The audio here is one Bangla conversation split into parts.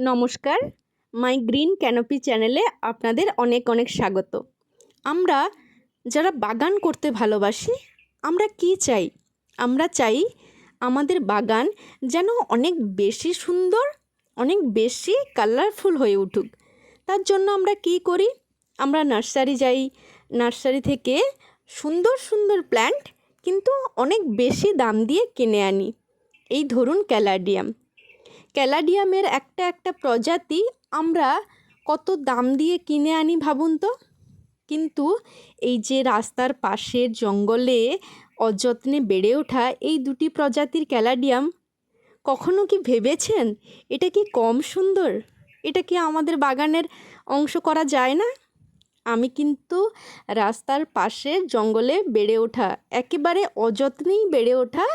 নমস্কার, মাই গ্রিন ক্যানোপি চ্যানেলে আপনাদের অনেক অনেক স্বাগত। আমরা যারা বাগান করতে ভালোবাসি, আমরা কি চাই? আমরা চাই আমাদের বাগান যেন অনেক বেশি সুন্দর, অনেক বেশি কালারফুল হয়ে উঠুক। তার জন্য আমরা কি করি? আমরা নার্সারি যাই। নার্সারি থেকে সুন্দর সুন্দর প্ল্যান্ট কিন্তু অনেক বেশি দাম দিয়ে কিনে আনি। এই ধরুন ক্যালাডিয়াম। ক্যালাডিয়ামের একটা একটা প্রজাতি আমরা কত দাম দিয়ে কিনে আনি ভাবুন তো? কিন্তু এই যে রাস্তার পাশের জঙ্গলে অযত্নে বেড়ে ওঠা এই দুটি প্রজাতির ক্যালাডিয়াম, কখনো কি ভেবেছেন? এটা কি কম সুন্দর? এটা কি আমাদের বাগানের অংশ করা যায় না? আমি কিন্তু রাস্তার পাশে জঙ্গলে বেড়ে ওঠা, একেবারে অযত্নেই বেড়ে ওঠা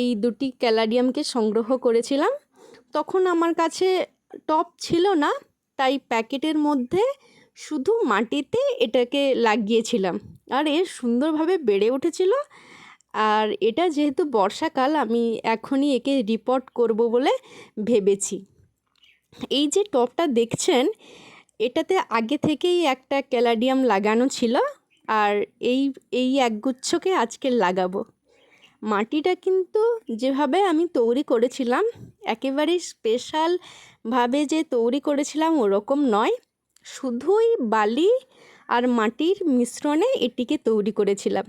এই দুটি ক্যালাডিয়ামকে সংগ্রহ করেছিলাম। তখন আমার কাছে টব ছিল না, তাই প্যাকেটের মধ্যে শুধু মাটিতে এটাকে লাগিয়েছিলাম। আর এ সুন্দরভাবে বেড়ে উঠেছিল। আর এটা যেহেতু বর্ষাকাল, আমি এখনই একে রিপোর্ট করব বলে ভেবেছি। এই যে টবটা দেখছেন, এটাতে আগে থেকেই একটা ক্যালাডিয়াম লাগানো ছিল। আর এই এই একগুচ্ছকে আজকে লাগাবো। মাটিটা কিন্তু যেভাবে আমি তৈরি করেছিলাম, একেবারে স্পেশালভাবে যে তৈরি করেছিলাম ওরকম নয়। শুধুই বালি আর মাটির মিশ্রণে এটিকে তৈরি করেছিলাম।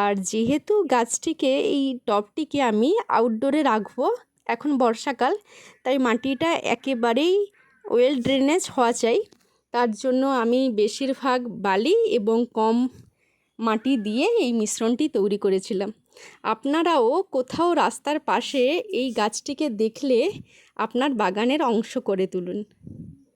আর যেহেতু গাছটিকে, এই টবটিকে আমি আউটডোরে রাখব, এখন বর্ষাকাল, তাই মাটিটা একেবারেই ওয়েল ড্রেনেজ হওয়া চাই। তার জন্য আমি বেশিরভাগ বালি এবং কম মাটি দিয়ে এই মিশ্রণটি তৈরি করেছিলাম। আপনারাও কোথাও রাস্তার পাশে এই গাছটিকে দেখলে আপনার বাগানের অংশ করে তুলুন।